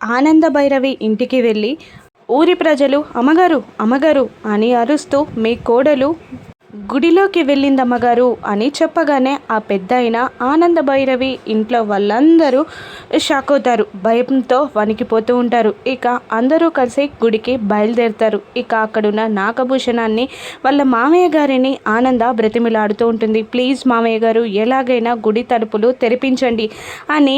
ఆనంద భైరవి ఇంటికి వెళ్ళి ఊరి ప్రజలు అమ్మగారు అమ్మగారు అని అరుస్తూ మీ కోడలు గుడిలోకి వెళ్ళింది అమ్మగారు అని చెప్పగానే ఆ పెద్ద అయిన ఆనంద భైరవి ఇంట్లో వాళ్ళందరూ షాక్ అవుతారు భయంతో వణికిపోతూ ఉంటారు. ఇక అందరూ కలిసి గుడికి బయలుదేరుతారు. ఇక అక్కడున్న నాగభూషణాన్ని వాళ్ళ మామయ్య గారిని ఆనంద బ్రతిమిలాడుతూ ఉంటుంది. ప్లీజ్ మామయ్య గారు ఎలాగైనా గుడి తలుపులు తెరిపించండి అని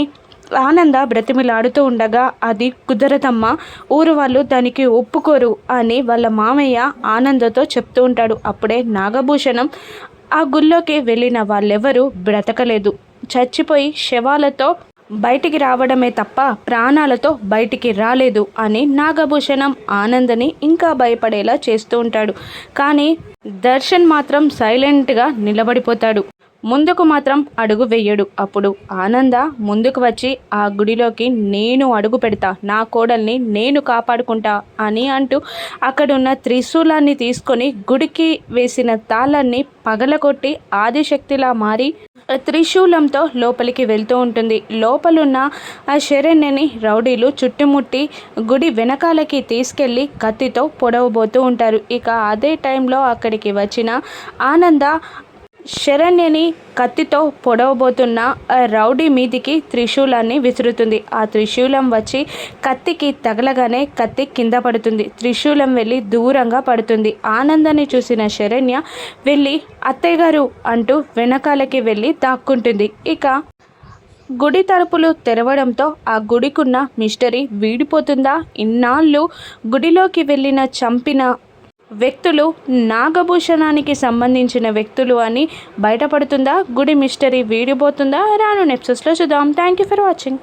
ఆనంద బ్రతిమిలాడుతూ ఉండగా అది కుదరదమ్మా ఊరు వాళ్ళు దానికి ఒప్పుకోరు అని వాళ్ళ మామయ్య ఆనందతో చెప్తూ ఉంటాడు. అప్పుడే నాగభూషణం ఆ గుళ్ళోకి వెళ్ళిన వాళ్ళెవరూ బ్రతకలేదు. చచ్చిపోయి శవాలతో బయటికి రావడమే తప్ప ప్రాణాలతో బయటికి రాలేదు అని నాగభూషణం ఆనందని ఇంకా భయపడేలా చేస్తూ ఉంటాడు. కానీ దర్శన్ మాత్రం సైలెంట్గా నిలబడిపోతాడు. ముందుకు మాత్రం అడుగు వెయ్యడు అప్పుడు ఆనంద ముందుకు వచ్చి ఆ గుడిలోకి నేను అడుగు పెడతా. నా కోడల్ని నేను కాపాడుకుంటా అని అంటూ అక్కడున్న త్రిశూలాన్ని తీసుకొని గుడికి వేసిన తాళాన్ని పగలగొట్టి ఆదిశక్తిలా మారి త్రిశూలంతో లోపలికి వెళ్తూ ఉంటుంది. లోపలున్న ఆ శరణ్యని రౌడీలు చుట్టుముట్టి గుడి వెనకాలకి తీసుకెళ్ళి కత్తితో పొడవబోతూ ఉంటారు. ఇక అదే టైంలో అక్కడికి వచ్చిన ఆనంద శరణ్యని కత్తితో పొడవబోతున్న ఆ రౌడీ మీదికి త్రిశూలాన్ని విసురుతుంది. ఆ త్రిశూలం వచ్చి కత్తికి తగలగానే కత్తి కింద పడుతుంది. త్రిశూలం వెళ్ళి దూరంగా పడుతుంది. ఆనందాన్ని చూసిన శరణ్య వెళ్ళి అత్తయ్య గారు అంటూ వెనకాలకి వెళ్ళి దాక్కుంటుంది. ఇక గుడి తలుపులు తెరవడంతో ఆ గుడికున్న మిస్టరీ వీడిపోతుందా? ఇన్నాళ్ళు గుడిలోకి వెళ్ళిన చంపిన వ్యక్తులు నాగభూషణానికి సంబంధించిన వ్యక్తులు అని బయటపడుతుందా? గుడి మిస్టరీ వీడిపోతుందా? రాను నెప్సెస్లో చూద్దాం. Thank you for watching